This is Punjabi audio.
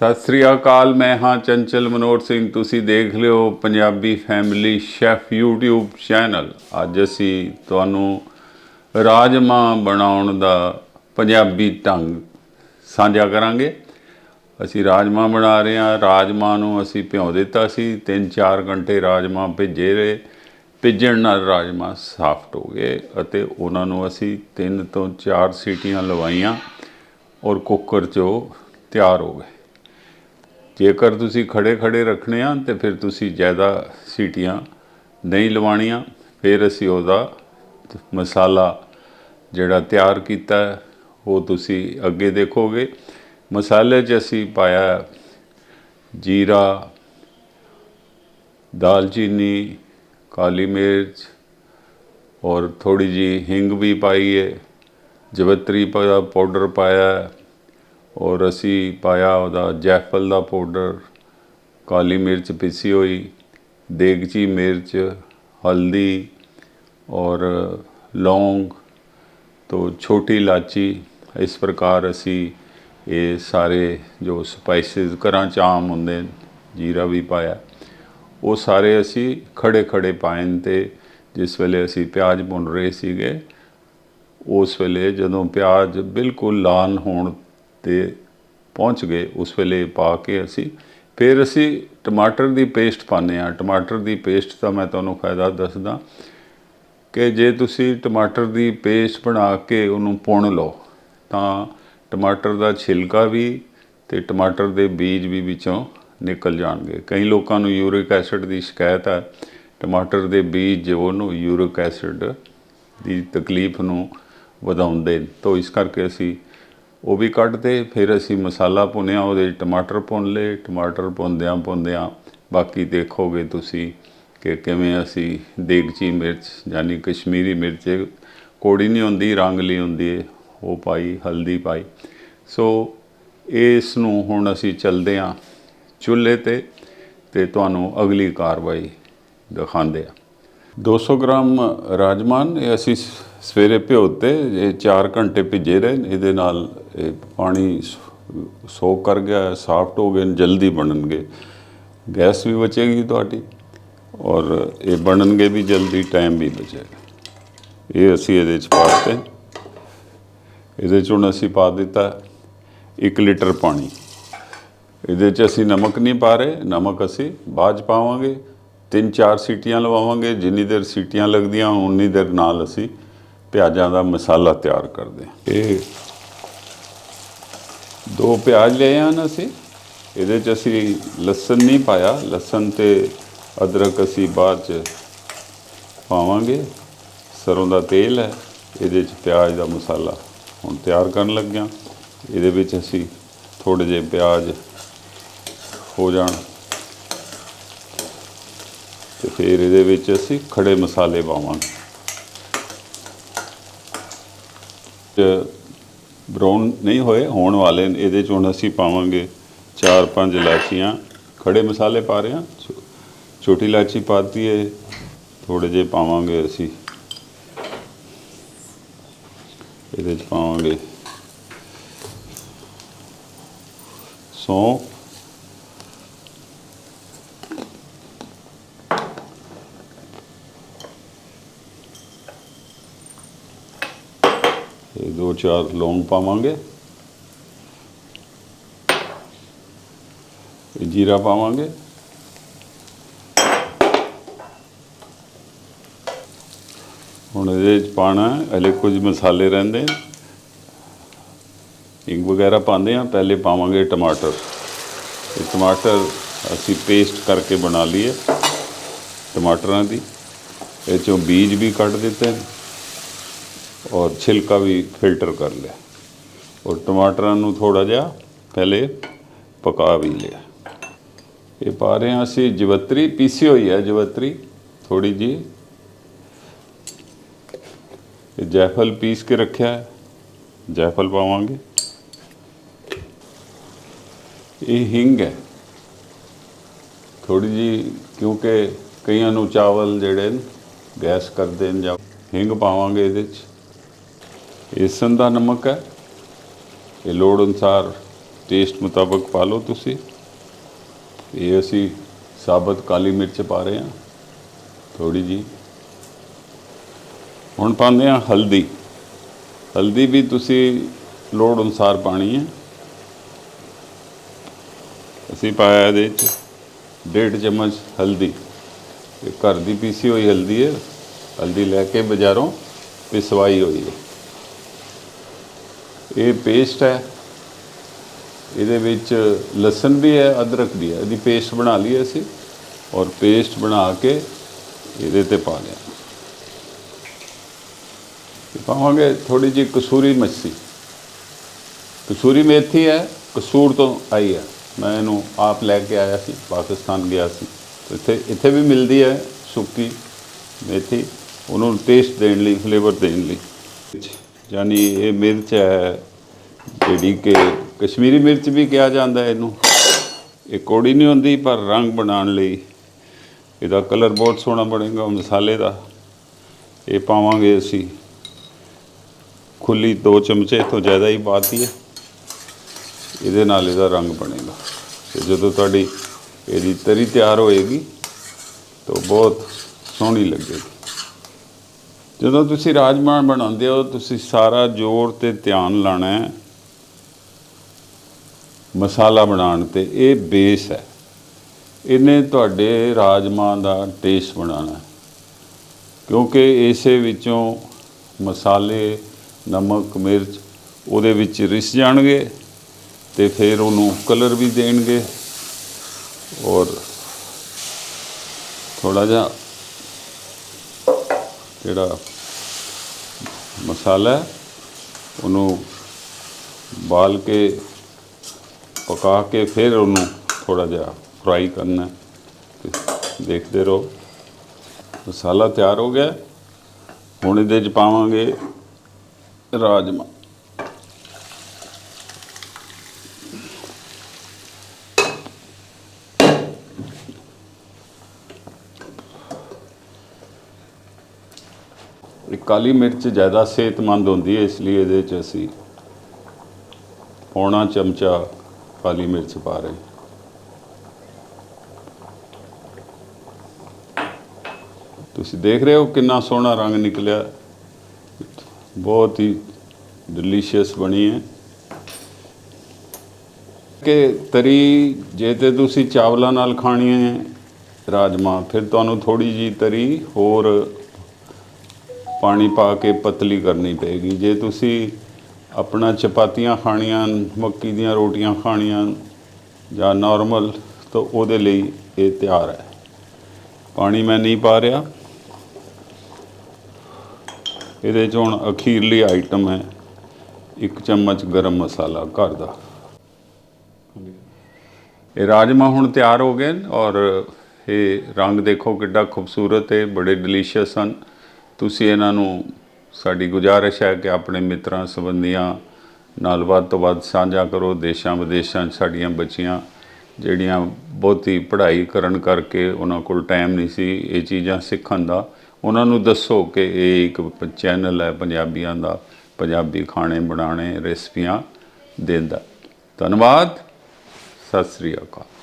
ਸਤਿ ਸ੍ਰੀ ਅਕਾਲ, ਮੈਂ ਹਾਂ ਚੰਚਲ ਮਨੋਹਰ ਸਿੰਘ। ਤੁਸੀਂ ਦੇਖ ਲਿਓ Punjabi family chef YouTube channel. ਅੱਜ ਅਸੀਂ ਤੁਹਾਨੂੰ ਰਾਜਮਾ ਬਣਾਉਣ ਦਾ ਪੰਜਾਬੀ ਢੰਗ ਸਾਂਝਾ ਕਰਾਂਗੇ। ਅਸੀਂ ਰਾਜਮਾ ਬਣਾ ਰਹੇ ਹਾਂ। ਰਾਜਮਾ ਨੂੰ ਅਸੀਂ ਭਿਉਂ ਦਿੱਤਾ ਸੀ। 3-4 ਘੰਟੇ ਰਾਜਮਾ ਭਿੱਜੇ ਰਹੇ। ਭਿੱਜਣ ਨਾਲ ਰਾਜਮਾ ਸਾਫ਼ਟ ਹੋ ਗਏ ਅਤੇ ਉਹਨਾਂ ਨੂੰ ਅਸੀਂ 3 ਤੋਂ 4 ਸੀਟੀਆਂ ਲਵਾਈਆਂ ਔਰ ਕੁੱਕਰ 'ਚੋਂ ਤਿਆਰ ਹੋ ਗਏ। ਜੇਕਰ ਤੁਸੀਂ ਖੜੇ ਖੜੇ ਰੱਖਣੇ ਆ, ਤੇ ਫਿਰ ਤੁਸੀਂ ਜ਼ਿਆਦਾ ਸੀਟੀਆਂ ਨਹੀਂ ਲਵਾਣੀਆਂ ਫਿਰ ਅਸੀਂ ਉਹਦਾ ਮਸਾਲਾ ਜਿਹੜਾ ਤਿਆਰ ਕੀਤਾ, ਉਹ ਤੁਸੀਂ ਅੱਗੇ ਦੇਖੋਗੇ। ਮਸਾਲੇ 'ਚ ਅਸੀਂ ਪਾਇਆ ਜੀਰਾ ਦਾਲਚੀਨੀ ਕਾਲੀ ਮਿਰਚ ਔਰ ਥੋੜੀ ਜੀ ਹਿੰਗ ਵੀ ਪਾਈ ਹੈ ਜਵਤਰੀ ਪਾ, ਪਾਊਡਰ ਪਾਇਆ। ਔਰ ਅਸੀਂ ਪਾਇਆ ਉਹਦਾ ਜੈਫਲ ਦਾ ਪਾਊਡਰ, ਕਾਲੀ ਮਿਰਚ ਪਿਸੀ ਹੋਈ, ਦੇਗਚੀ ਮਿਰਚ, ਹਲਦੀ ਔਰ ਲੌਂਗ ਤੋਂ ਛੋਟੀ ਇਲਾਚੀ। ਇਸ ਪ੍ਰਕਾਰ ਅਸੀਂ ਇਹ ਸਾਰੇ ਜੋ ਸਪਾਈਸਿਸ, ਘਰਾਂ ਚ ਆਮ ਹੁੰਦੇ, ਜੀਰਾ ਵੀ ਪਾਇਆ। ਉਹ ਸਾਰੇ ਅਸੀਂ ਖੜੇ ਖੜੇ ਪਾਇਨ ਤੇ ਜਿਸ ਵੇਲੇ ਅਸੀਂ ਪਿਆਜ਼ ਭੁੰਨ ਰਹੇ ਸੀਗੇ, ਉਸ ਵੇਲੇ ਜਦੋਂ ਪਿਆਜ਼ ਬਿਲਕੁਲ ਲਾਲ ਹੋਣ ਤੇ ਪਹੁੰਚ ਗਏ ਉਸ ਵੇਲੇ ਪਾ ਕੇ ਅਸੀਂ। ਫਿਰ ਅਸੀਂ ਟਮਾਟਰ ਦੀ ਪੇਸਟ ਪਾਉਂਦੇ ਆ ਟਮਾਟਰ ਦੀ ਪੇਸਟ ਦਾ ਮੈਂ ਤੁਹਾਨੂੰ ਫਾਇਦਾ ਦੱਸਦਾ ਕਿ ਜੇ ਤੁਸੀਂ ਟਮਾਟਰ ਦੀ ਪੇਸਟ ਬਣਾ ਕੇ ਉਹਨੂੰ ਪੁਣ ਲਓ, ਤਾਂ ਟਮਾਟਰ ਦਾ ਛਿਲਕਾ ਵੀ ਤੇ ਟਮਾਟਰ ਦੇ ਬੀਜ ਵੀ ਵਿੱਚੋਂ ਨਿਕਲ ਜਾਣਗੇ। ਕਈ ਲੋਕਾਂ ਨੂੰ ਯੂਰਿਕ ਐਸਿਡ ਦੀ ਸ਼ਿਕਾਇਤ ਹੈ। ਟਮਾਟਰ ਦੇ ਬੀਜ ਜੋ ਉਹਨੂੰ ਯੂਰਿਕ ਐਸਿਡ ਦੀ ਤਕਲੀਫ ਨੂੰ ਵਧਾਉਂਦੇ ਨੇ। ਤਾਂ ਇਸ ਕਰਕੇ ਅਸੀਂ ਉਹ ਵੀ ਕੱਢਦੇ ਫਿਰ ਅਸੀਂ ਮਸਾਲਾ ਭੁੰਨਿਆ, ਉਹਦੇ 'ਚ ਟਮਾਟਰ ਭੁੰਨ ਲਏ, ਟਮਾਟਰ ਭੁੰਨਦਿਆਂ ਭੁੰਨਦਿਆਂ ਬਾਕੀ ਦੇਖੋਗੇ ਤੁਸੀਂ ਕਿ ਕਿਵੇਂ ਅਸੀਂ ਦੇਗਚੀ ਮਿਰਚ ਯਾਨੀ ਕਸ਼ਮੀਰੀ ਮਿਰਚ, ਕੋੜੀ ਨਹੀਂ ਹੁੰਦੀ ਰੰਗਲੀ ਹੁੰਦੀ ਹੈ ਉਹ ਪਾਈ, ਹਲਦੀ ਪਾਈ। ਸੋ ਇਸ ਨੂੰ ਹੁਣ ਅਸੀਂ ਚੱਲਦੇ ਹਾਂ ਚੁੱਲ੍ਹੇ ਤੇ ਤੇ ਤੁਹਾਨੂੰ ਅਗਲੀ ਕਾਰਵਾਈ ਦਿਖਾਉਂਦੇ ਆ। 200 ਗ੍ਰਾਮ ਰਾਜਮਾਨ, ਇਹ ਅਸੀਂ ਸ- ਸਵੇਰੇ ਭਿਓਤੇ ਇਹ 4 ਘੰਟੇ ਭਿੱਜੇ ਰਹੇ, ਇਹਦੇ ਨਾਲ ਇਹ ਪਾਣੀ ਸੋਕ ਕਰ ਗਿਆ, ਸਾਫਟ ਹੋ ਗਏ, ਜਲਦੀ ਬਣਨਗੇ। ਗੈਸ ਵੀ ਬਚੇਗੀ ਤੁਹਾਡੀ ਔਰ ਇਹ ਬਣਨਗੇ ਵੀ ਜਲਦੀ, ਟਾਈਮ ਵੀ ਬਚੇਗਾ। ਇਹ ਅਸੀਂ ਇਹਦੇ ਚ ਪਾ ਦਿੱਤੇ। ਇਹਦੇ ਚ ਹੁਣ ਅਸੀਂ ਪਾ ਦਿੱਤਾ 1 ਲੀਟਰ ਪਾਣੀ। ਇਹਦੇ 'ਚ ਅਸੀਂ ਨਮਕ ਨਹੀਂ ਪਾ ਰਹੇ, ਨਮਕ ਅਸੀਂ ਬਾਅਦ 'ਚ ਪਾਵਾਂਗੇ। ਤਿੰਨ ਚਾਰ ਸੀਟੀਆਂ ਲਵਾਵਾਂਗੇ, ਜਿੰਨੀ ਦੇਰ ਸੀਟੀਆਂ ਲੱਗਦੀਆਂ, ਉਨੀ ਦੇਰ ਨਾਲ ਅਸੀਂ ਪਿਆਜ਼ਾਂ ਦਾ ਮਸਾਲਾ ਤਿਆਰ ਕਰਦੇ ਹਾਂ। ਇਹ ਦੋ ਪਿਆਜ਼ ਲਏ ਹਨ ਅਸੀਂ। ਇਹਦੇ 'ਚ ਅਸੀਂ ਲਸਣ ਨਹੀਂ ਪਾਇਆ। ਲਸਣ ਤੇ ਅਦਰਕ ਅਸੀਂ ਬਾਅਦ 'ਚ ਪਾਵਾਂਗੇ। ਸਰੋਂ ਦਾ ਤੇਲ ਹੈ। ਇਹਦੇ 'ਚ ਪਿਆਜ਼ ਦਾ ਮਸਾਲਾ ਹੁਣ ਤਿਆਰ ਕਰਨ ਲੱਗਿਆ। ਇਹਦੇ ਵਿੱਚ ਅਸੀਂ ਥੋੜੇ ਜਿਹੇ ਪਿਆਜ਼ ਹੋ ਜਾਣ। ਤੇ ਫਿਰ ਇਹਦੇ ਵਿੱਚ ਅਸੀਂ ਖੜੇ ਮਸਾਲੇ ਪਾਵਾਂਗੇ। ਬਰਾਊਨ ਨਹੀਂ ਹੋਏ, ਹੋਣ ਵਾਲੇ ਨੇ ਇਹਦੇ ਚ ਹੁਣ ਅਸੀਂ ਪਾਵਾਂਗੇ ਚਾਰ ਪੰਜ ਇਲਾਚੀਆਂ। ਖੜੇ ਮਸਾਲੇ ਪਾ ਰਹੇ ਹਾਂ। ਛੋ- ਛੋਟੀ ਇਲਾਚੀ ਪਾਤੀ ਹੈ ਥੋੜੇ ਜਿਹੇ ਪਾਵਾਂਗੇ ਅਸੀਂ। ਇਹਦੇ ਚ ਪਾਵਾਂਗੇ। ਸੌਂਫ। ਇਹ ਦੋ ਚਾਰ ਲੌਂਗ ਪਾਵਾਂਗੇ। ਜੀਰਾ ਪਾਵਾਂਗੇ। ਹੁਣ ਇਹਦੇ ਚ ਪਾਣਾ ਹਲੇ ਕੁਝ ਮਸਾਲੇ ਰਹਿੰਦੇ ਨੇ। ਹਿੰਗ ਵਗੈਰਾ ਪਾਉਂਦੇ ਆ, ਪਹਿਲੇ ਪਾਵਾਂਗੇ ਟਮਾਟਰ। ਇਹ ਟਮਾਟਰ ਅਸੀਂ ਪੇਸਟ ਕਰਕੇ ਬਣਾ ਲਈਏ ਟਮਾਟਰਾਂ ਦੀ। ਇਹ ਚੋਂ ਬੀਜ ਵੀ ਕੱਢ ਦਿੱਤੇ ਨੇ। ਔਰ ਛਿਲਕਾ ਵੀ ਫਿਲਟਰ ਕਰ ਲਿਆ। ਔਰ ਟਮਾਟਰਾਂ ਨੂੰ ਥੋੜਾ ਜਿਹਾ ਪਹਿਲੇ ਪਕਾ ਵੀ ਲਿਆ। ਇਹ ਪਾ ਰਹੇ ਹਾਂ ਅਸੀਂ ਜਵਤਰੀ, ਪੀਸੀ ਹੋਈ ਹੈ ਜਵਤਰੀ ਥੋੜੀ ਜੀ ਇਹ ਜੈਫਲ ਪੀਸ ਕੇ ਰੱਖਿਆ ਹੈ। ਜੈਫਲ ਪਾਵਾਂਗੇ। ਇਹ ਹਿੰਗ ਹੈ। ਥੋੜੀ ਜੀ ਕਿਉਂਕਿ ਕਈਆਂ ਨੂੰ ਚਾਵਲ ਜਿਹੜੇ ਨੇ, ਗੈਸ ਕਰਦੇ ਨੇ ਜਾਂ ਹਿੰਗ ਪਾਵਾਂਗੇ ਇਹਦੇ 'ਚ। ਇਸਨ ਦਾ ਨਮਕ ਹੈ। ਇਹ ਲੋੜ ਅਨੁਸਾਰ ਟੇਸਟ ਮੁਤਾਬਕ ਪਾ ਲਓ ਤੁਸੀਂ। ਇਹ ਅਸੀਂ ਸਾਬਤ ਕਾਲੀ ਮਿਰਚ ਪਾ ਰਹੇ ਹਾਂ। ਥੋੜੀ ਜੀ ਹੁਣ ਪਾਉਂਦੇ ਹਾਂ ਹਲਦੀ। ਹਲਦੀ ਵੀ ਤੁਸੀਂ ਲੋੜ ਅਨੁਸਾਰ ਪਾਣੀ ਹੈ। ਅਸੀਂ ਪਾਇਆ ਇਹਦੇ ਚ ਡੇਢ ਚਮਚ ਹਲਦੀ। ਇਹ ਘਰ ਦੀ ਪੀਸੀ ਹੋਈ ਹਲਦੀ ਹੈ। ਹਲਦੀ ਲੈ ਕੇ ਬਾਜ਼ਾਰੋਂ ਪਿਸਵਾਈ ਹੋਈ ਹੈ। ਇਹ ਪੇਸਟ ਹੈ। ਇਹਦੇ ਵਿੱਚ ਲਸਣ ਵੀ ਹੈ, ਅਦਰਕ ਵੀ ਹੈ। ਇਹਦੀ ਪੇਸਟ ਬਣਾ ਲਈ ਅਸੀਂ ਔਰ ਪੇਸਟ ਬਣਾ ਕੇ ਇਹਦੇ ਤੇ ਪਾ ਲਿਆ। ਪਾਵਾਂਗੇ ਥੋੜੀ ਜਿਹੀ ਕਸੂਰੀ ਮੱਛੀ ਕਸੂਰੀ ਮੇਥੀ ਹੈ, ਕਸੂਰ ਤੋਂ ਆਈ ਹੈ। ਮੈਂ ਇਹਨੂੰ ਆਪ ਲੈ ਕੇ ਆਇਆ ਸੀ, ਪਾਕਿਸਤਾਨ ਗਿਆ ਸੀ। ਇੱਥੇ ਇੱਥੇ ਵੀ ਮਿਲਦੀ ਹੈ ਸੁੱਕੀ ਮੇਥੀ। ਉਹਨੂੰ ਟੇਸਟ ਦੇਣ ਲਈ ਫਲੇਵਰ ਦੇਣ ਲਈ। ਯਾਨੀ ਇਹ ਮਿਰਚ ਹੈ ਜਿਹੜੀ ਕਿ ਕਸ਼ਮੀਰੀ ਮਿਰਚ ਵੀ ਕਿਹਾ ਜਾਂਦਾ ਹੈ ਇਹਨੂੰ। ਇਹ ਕੋੜੀ ਨਹੀਂ ਹੁੰਦੀ, ਪਰ ਰੰਗ ਬਣਾਉਣ ਲਈ ਇਹਦਾ ਕਲਰ ਬਹੁਤ ਸੋਹਣਾ ਬਣੇਗਾ ਮਸਾਲੇ ਦਾ। ਇਹ ਪਾਵਾਂਗੇ ਅਸੀਂ। ਖੁੱਲੀ ਦੋ ਚਮਚੇ ਤੋਂ ਜ਼ਿਆਦਾ ਹੀ ਪਾਤੀ ਹੈ। ਇਹਦੇ ਨਾਲ ਇਹਦਾ ਰੰਗ ਬਣੇਗਾ। ਤੇ ਜਦੋਂ ਤੁਹਾਡੀ ਇਹਦੀ ਤਰੀ ਤਿਆਰ ਹੋਏਗੀ, ਤਾਂ ਬਹੁਤ ਸੋਹਣੀ ਲੱਗੇਗੀ। ਜਦੋਂ ਤੁਸੀਂ ਰਾਜਮਾ ਬਣਾਉਂਦੇ ਹੋ, ਤੁਸੀਂ ਸਾਰਾ ਜ਼ੋਰ ਤੇ ਧਿਆਨ ਲਾਣਾ ਹੈ। ਮਸਾਲਾ ਬਣਾਉਣ ਤੇ ਇਹ ਬੇਸ ਹੈ। ਇਹਨੇ ਤੁਹਾਡੇ ਰਾਜਮਾ ਦਾ ਟੇਸਟ ਬਣਾਉਣਾ ਕਿਉਂਕਿ ਇਸੇ ਵਿੱਚੋਂ ਮਸਾਲੇ, ਨਮਕ, ਮਿਰਚ ਉਹਦੇ ਵਿੱਚ ਰਿਸ ਜਾਣਗੇ ਤੇ ਫਿਰ ਉਹਨੂੰ ਕਲਰ ਵੀ ਦੇਣਗੇ। ਔਰ ਥੋੜਾ ਜਿਹਾ ਜਿਹੜਾ ਮਸਾਲਾ ਉਹਨੂੰ ਬਾਲ ਕੇ ਪਕਾ ਕੇ ਫਿਰ ਉਹਨੂੰ ਥੋੜਾ ਜਿਹਾ ਫਰਾਈ ਕਰਨਾ ਤੇ ਦੇਖਦੇ ਰਹੋ। ਮਸਾਲਾ ਤਿਆਰ ਹੋ ਗਿਆ। ਹੁਣ ਇਹਦੇ ਚ ਪਾਵਾਂਗੇ ਰਾਜਮਾ। ਇਹ ਕਾਲੀ ਮਿਰਚ ਜ਼ਿਆਦਾ ਸਿਹਤਮੰਦ ਹੁੰਦੀ ਹੈ, ਇਸ ਲਈ ਇਹਦੇ ਚ ਅਸੀਂ ਪੌਣਾ ਚਮਚਾ ਕਾਲੀ ਮਿਰਚ ਪਾ ਰਹੇ। ਤੁਸੀਂ ਦੇਖ ਰਹੇ ਹੋ ਕਿੰਨਾ ਸੋਹਣਾ ਰੰਗ ਨਿਕਲਿਆ। ਬਹੁਤ ਹੀ ਡਿਲੀਸ਼ੀਅਸ ਬਣੀ ਹੈ। ਕਿ ਤਰੀ ਜੇ ਤੇ ਤੁਸੀਂ ਚਾਵਲਾਂ ਨਾਲ ਖਾਣੀ ਹੈ ਰਾਜਮਾ, ਫਿਰ ਤੁਹਾਨੂੰ ਥੋੜੀ ਜੀ ਤਰੀ ਹੋਰ ਪਾਣੀ ਪਾ ਕੇ ਪਤਲੀ ਕਰਨੀ ਪਏਗੀ। ਜੇ ਤੁਸੀਂ ਆਪਣਾ ਚਪਾਤੀਆਂ ਖਾਣੀਆਂ, ਮੱਕੀ ਦੀਆਂ ਰੋਟੀਆਂ ਖਾਣੀਆਂ ਜਾਂ ਨਾਰਮਲ ਤਾਂ ਉਹਦੇ ਲਈ ਇਹ ਤਿਆਰ ਹੈ। ਪਾਣੀ ਮੈਂ ਨਹੀਂ ਪਾ ਰਿਹਾ। ਇਹਦੇ 'ਚ ਹੁਣ ਅਖੀਰਲੀ ਆਈਟਮ ਹੈ ਇੱਕ ਚਮਚ ਗਰਮ ਮਸਾਲਾ ਘਰ ਦਾ। ਇਹ ਰਾਜਮਾ ਹੁਣ ਤਿਆਰ ਹੋ ਗਏ ਔਰ ਇਹ ਰੰਗ ਦੇਖੋ ਕਿੱਡਾ ਖੂਬਸੂਰਤ ਹੈ, ਬੜੇ ਡਿਲੀਸ਼ੀਅਸ ਹਨ। ਤੁਸੀਂ ਇਹਨਾਂ ਨੂੰ ਸਾਡੀ ਗੁਜ਼ਾਰਿਸ਼ ਹੈ ਕਿ ਆਪਣੇ ਮਿੱਤਰਾਂ, ਸੰਬੰਧੀਆਂ ਨਾਲ ਵੱਧ ਤੋਂ ਵੱਧ ਸਾਂਝਾ ਕਰੋ। ਦੇਸ਼ਾਂ, ਵਿਦੇਸ਼ਾਂ 'ਚ ਸਾਡੀਆਂ ਬੱਚੀਆਂ ਜਿਹੜੀਆਂ ਬਹੁਤੀ ਪੜ੍ਹਾਈ ਕਰਨ ਕਰਕੇ ਉਹਨਾਂ ਕੋਲ ਟਾਈਮ ਨਹੀਂ ਸੀ ਇਹ ਚੀਜ਼ਾਂ ਸਿੱਖਣ ਦਾ। ਉਹਨਾਂ ਨੂੰ ਦੱਸੋ ਕਿ ਇਹ ਇੱਕ ਚੈਨਲ ਹੈ ਪੰਜਾਬੀਆਂ ਦਾ, ਪੰਜਾਬੀ ਖਾਣੇ ਬਣਾਉਣੇ ਰੈਸਪੀਆਂ ਦਿੰਦਾ ਧੰਨਵਾਦ। ਸਤਿ ਸ੍ਰੀ ਅਕਾਲ।